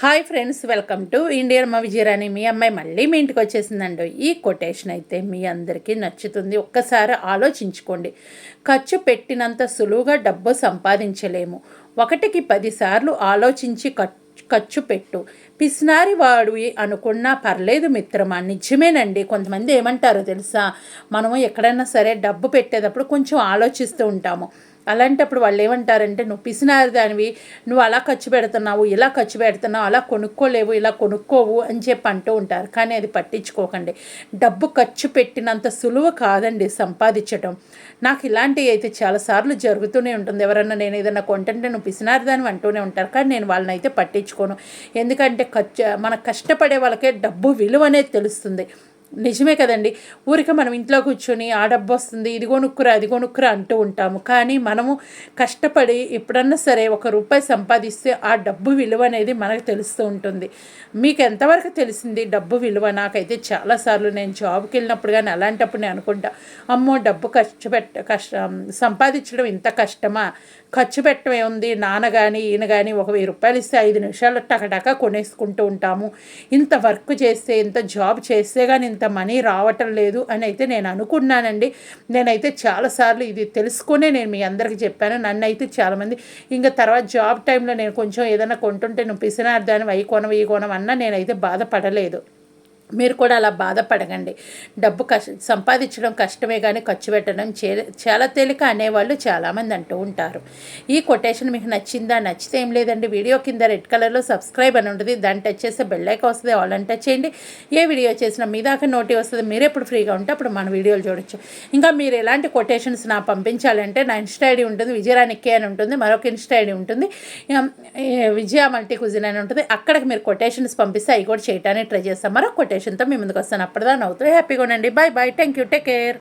Hi friends welcome to Indian మా విజయరాణి. మీ అమ్మాయి మళ్ళీ మీ ఇంటికి వచ్చేసిందండి. ఈ కొటేషన్ అయితే మీ అందరికీ నచ్చుతుంది. ఒక్కసారి ఆలోచించుకోండి. ఖర్చు పెట్టినంత సులువుగా డబ్బు సంపాదించలేము. ఒకటికి పదిసార్లు ఆలోచించి ఖర్చు పెట్టు. పిసినారి వాడు అనుకున్నా పర్లేదు మిత్రమా. నిజమేనండి. కొంతమంది ఏమంటారో తెలుసా? మనము ఎక్కడైనా సరే డబ్బు పెట్టేటప్పుడు కొంచెం ఆలోచిస్తూ ఉంటాము. అలాంటప్పుడు వాళ్ళు ఏమంటారంటే నువ్వు పిసినారు దానివి నువ్వు అలా ఖర్చు పెడుతున్నావు ఇలా ఖర్చు పెడుతున్నావు అలా కొనుక్కోలేవు ఇలా కొనుక్కోవు అని చెప్పి అంటూ ఉంటారు. కానీ అది పట్టించుకోకండి. డబ్బు ఖర్చు పెట్టినంత సులువు కాదండి సంపాదించడం నాకు ఇలాంటివి అయితే చాలాసార్లు జరుగుతూనే ఉంటుంది. ఎవరన్నా నేను ఏదైనా కొంటంటే నువ్వు పిసినారు దాని అంటూనే ఉంటారు. కానీ నేను వాళ్ళని అయితే పట్టించుకోను. ఎందుకంటే ఖర్చు మన కష్టపడే వాళ్ళకే డబ్బు విలువ అనేది తెలుస్తుంది. నిజమే కదండి. ఊరికే మనం ఇంట్లో కూర్చొని ఆ డబ్బు వస్తుంది ఇది కొనుక్కురా అది కొనుక్కురా అంటూ ఉంటాము. కానీ మనము కష్టపడి ఎప్పుడన్నా సరే ఒక రూపాయి సంపాదిస్తే ఆ డబ్బు విలువ అనేది మనకు తెలుస్తూ ఉంటుంది. మీకు ఎంతవరకు తెలిసింది డబ్బు విలువ? నాకైతే చాలాసార్లు నేను జాబ్కి వెళ్ళినప్పుడు కానీ అలాంటప్పుడు నేను అనుకుంటా అమ్మో డబ్బు ఖర్చు పెట్ట కష్టం సంపాదించడం ఇంత కష్టమా? ఖర్చు పెట్టమే ఉంది నాన్న కానీ ఈయన కానీ ఒక వెయ్యి రూపాయలు ఇస్తే ఐదు నిమిషాలు టకటక కొనేసుకుంటూ ఉంటాము. ఇంత వర్క్ చేస్తే ఇంత జాబ్ చేస్తే కానీ ఇంత మనీ రావటం లేదు అని అయితే నేను అనుకున్నానండి. నేనైతే చాలాసార్లు ఇది తెలుసుకునే నేను మీ అందరికీ చెప్పాను. నన్ను అయితే చాలామంది ఇంకా తర్వాత జాబ్ టైంలో నేను కొంచెం ఏదైనా కొంటుంటే నువ్వు పిసినార్థాన్ని అయి కొనం ఈ కొనవన్నా అన్నా నేనైతే బాధపడలేదు. మీరు కూడా అలా బాధపడకండి. డబ్బు కష్ట సంపాదించడం కష్టమే కానీ ఖర్చు పెట్టడం చే చాలా తేలిక అనేవాళ్ళు చాలామంది అంటూ ఉంటారు. ఈ కొటేషన్ మీకు నచ్చిందా? నచ్చితే ఏం లేదండి. వీడియో కింద రెడ్ కలర్లో సబ్స్క్రైబ్ అని ఉంటుంది దాన్ని టచ్ చేస్తే బెల్లైక వస్తుంది. వాళ్ళని టచ్ చేయండి. ఏ వీడియో చేసినా మీ దాకా నోటి వస్తుంది. మీరు ఎప్పుడు ఫ్రీగా ఉంటే అప్పుడు మన వీడియోలు చూడొచ్చు. ఇంకా మీరు ఎలాంటి కొటేషన్స్ నా పంపించాలంటే నా ఇన్స్టా ఐడి ఉంటుంది. విజయరాణికే అని ఉంటుంది. మరొక ఇన్స్టా ఐడి ఉంటుంది. విజయ మల్టీ కుజిన్ అని ఉంటుంది. అక్కడికి మీరు కొటేషన్స్ పంపిస్తే అవి కూడా చేయడానికి ట్రై చేస్తాం. మరొక కొటేషన్ ఇన్ఫర్మేషన్తో మీ ముందుకు వస్తాను. అప్పటిదాన్ని అవుతూ హ్యాపీగా ఉండండి. Bye bye thank you take care